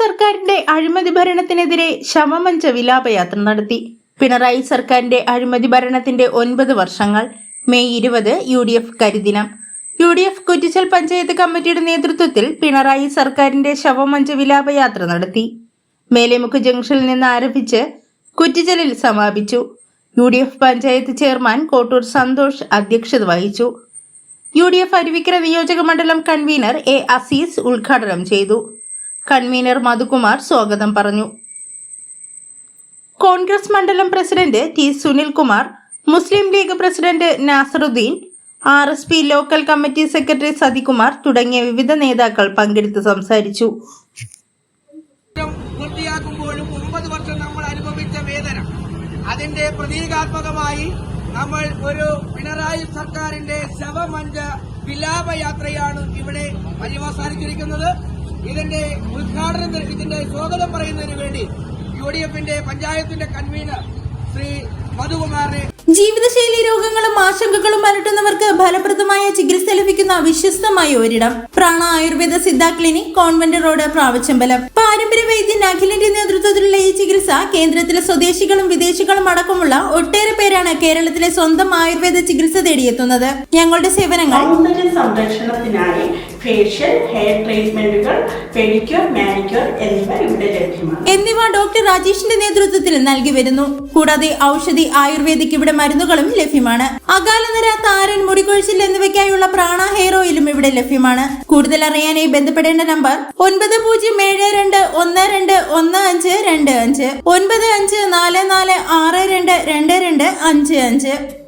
സർക്കാരിന്റെ അഴിമതി ഭരണത്തിനെതിരെ ശവമഞ്ച വിലാപയാത്ര നടത്തി. പിണറായി സർക്കാരിന്റെ അഴിമതി ഭരണത്തിന്റെ ഒൻപത് വർഷങ്ങൾ. മെയ് ഇരുപത് U D F കരിദിനം. U D F Kuttichal panchayat കമ്മിറ്റിയുടെ നേതൃത്വത്തിൽ പിണറായി സർക്കാരിന്റെ ശവമഞ്ച വിലാപയാത്ര നടത്തി. മേലേമുക്ക് ജംഗ്ഷനിൽ നിന്ന് ആരംഭിച്ച് കുറ്റിച്ചലിൽ സമാപിച്ചു. U D F panchayat chairman Kottoor Santhosh അധ്യക്ഷത വഹിച്ചു. യു ഡി എഫ് അരുവിക്കര നിയോജക മണ്ഡലം കൺവീനർ എ അസീസ് ഉദ്ഘാടനം ചെയ്തു. കൺവീനർ മധുകുമാർ സ്വാഗതം പറഞ്ഞു. കോൺഗ്രസ് മണ്ഡലം president T Sunilkumar Muslim League president Nasaruddin R S P local committee secretary Sathikumar തുടങ്ങിയ വിവിധ നേതാക്കൾ പങ്കെടുത്ത് സംസാരിച്ചു. വർഷം നമ്മൾ അനുഭവിച്ച വേദന. അതിന്റെ പ്രതീകാത്മകമായി നമ്മൾ ഒരു പിണറായി സർക്കാരിന്റെ ശവമഞ്ച വിലാപയാത്രയാണ് ഇവിടെ പര്യവസാനിച്ചിരിക്കുന്നത്. ഇതിന്റെ ഉദ്ഘാടനം ഇതിന്റെ സ്വാഗതം പറയുന്നതിന് വേണ്ടി യു ഡി എഫിന്റെ പഞ്ചായത്തിന്റെ കൺവീനർ ശ്രീ മധുകുമാറിനെ ജീവിതശൈലി രോഗങ്ങളും ആശങ്കകളും അലട്ടുന്നവർക്ക് ഫലപ്രദമായ ചികിത്സ ലഭിക്കുന്ന വിശ്വസ്തമായ ഒരിടം. Prana Ayurveda Siddha clinic convent road Pravachambalam പാരമ്പര്യ വൈദ്യൻ അഖിലിന്റെ നേതൃത്വത്തിലുള്ള ഈ ചികിത്സ കേന്ദ്രത്തിലെ സ്വദേശികളും വിദേശികളും അടക്കമുള്ള ഒട്ടേറെ പേരാണ് കേരളത്തിലെ സ്വന്തം ആയുർവേദ ചികിത്സ തേടിയെത്തുന്നത്. ഞങ്ങളുടെ സേവനങ്ങൾ സംരക്ഷണത്തിനായി ഫേഷ്യൽ ഹെയർ ട്രീറ്റ്മെന്റുകൾ പെഡിക്യൂർ മാനിക്യൂർ എന്നിവ ഇവിടെ ലഭ്യമാണ്. എന്നിവ ഡോക്ടർ രാജേഷിന്റെ നേതൃത്വത്തിൽ നൽകി വരുന്നു. കൂടാതെ ഔഷധി ആയുർവേദിക് ഇവിടെ മരുന്നുകളും ലഭ്യമാണ്. അകാലനര താരൻ മുടികൊഴിച്ചിൽ എന്നിവയ്ക്കായുള്ള പ്രാണ ഹെയർ ഓയിലും ഇവിടെ ലഭ്യമാണ്. കൂടുതൽ അറിയാനായി ബന്ധപ്പെടേണ്ട നമ്പർ ഒൻപത് പൂജ്യം ഏഴ് ഒന്ന് രണ്ട് ഒന്ന് അഞ്ച് രണ്ട് അഞ്ച്. ഒൻപത് അഞ്ച് നാല് നാല് ആറ് രണ്ട് രണ്ട് രണ്ട് അഞ്ച് അഞ്ച്.